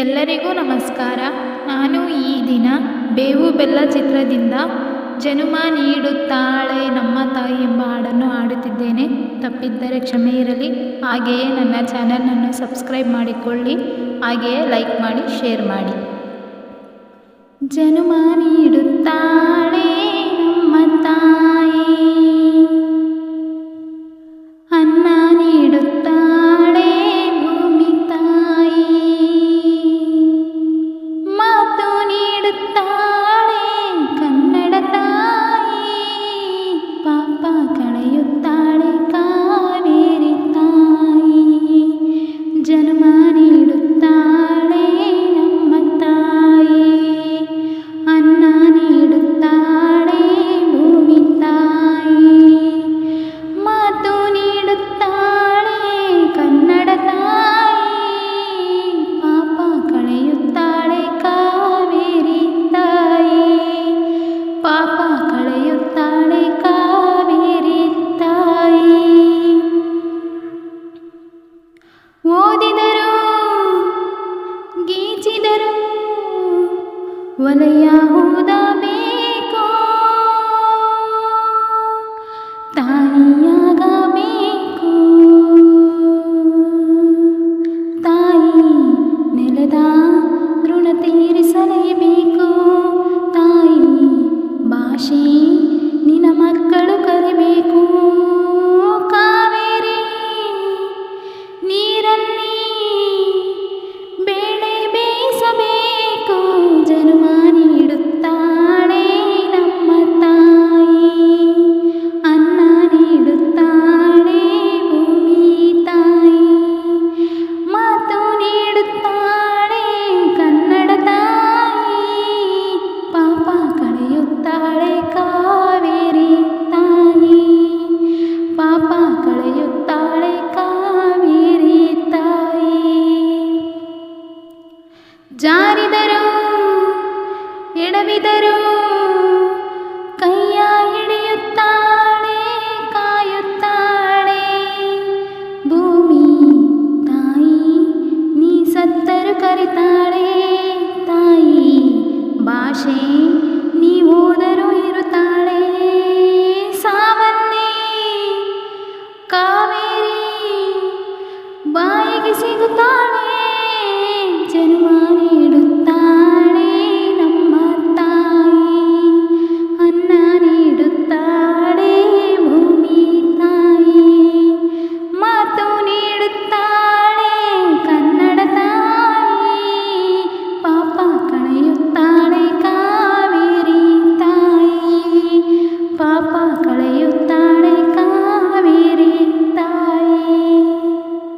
ಎಲ್ಲರಿಗೂ ನಮಸ್ಕಾರ. ನಾನು ಈ ದಿನ ಬೇವು ಬೆಲ್ಲ ಚಿತ್ರದಿಂದ ಜನುಮ ನೀಡುತ್ತಾಳೆ ನಮ್ಮ ತಾಯಿ ಎಂಬ ಹಾಡನ್ನು ಹಾಡುತ್ತಿದ್ದೇನೆ. ತಪ್ಪಿದ್ದರೆ ಕ್ಷಮೆ ಇರಲಿ. ಹಾಗೆಯೇ ನನ್ನ ಚಾನಲನ್ನು ಸಬ್ಸ್ಕ್ರೈಬ್ ಮಾಡಿಕೊಳ್ಳಿ. ಹಾಗೆಯೇ ಲೈಕ್ ಮಾಡಿ, ಶೇರ್ ಮಾಡಿ. ಜನುಮ ನೀಡುತ್ತಾಳೆ ಓದಿದರು ಗೀಚಿದರು ವಲಯ ಊದಬೇಕು ತಾಯಿಯಾಗಬೇಕು. ತಾಯಿ ನೆಲದ ಋಣ ತೀರಿಸಲೇಬೇಕು. ತಾಯಿ ಭಾಷೆ വിതരൂ കയ്യായിടിയുത്താണേ കായുത്താണേ ഭൂമി തായി നീ ಸತ್ತರು ಕರಿತಾಳೆ ತಾಯಿ ಭಾಷೆ ನೀವೋದರೂ ಇರುತ್ತಾಳೆ ಸಾವನ್ನೇ ಕಾವೇರಿ ಬಾಯಿಗೆ ಸಿಗುತ್ತಾಳೆ ಜನ್ಮ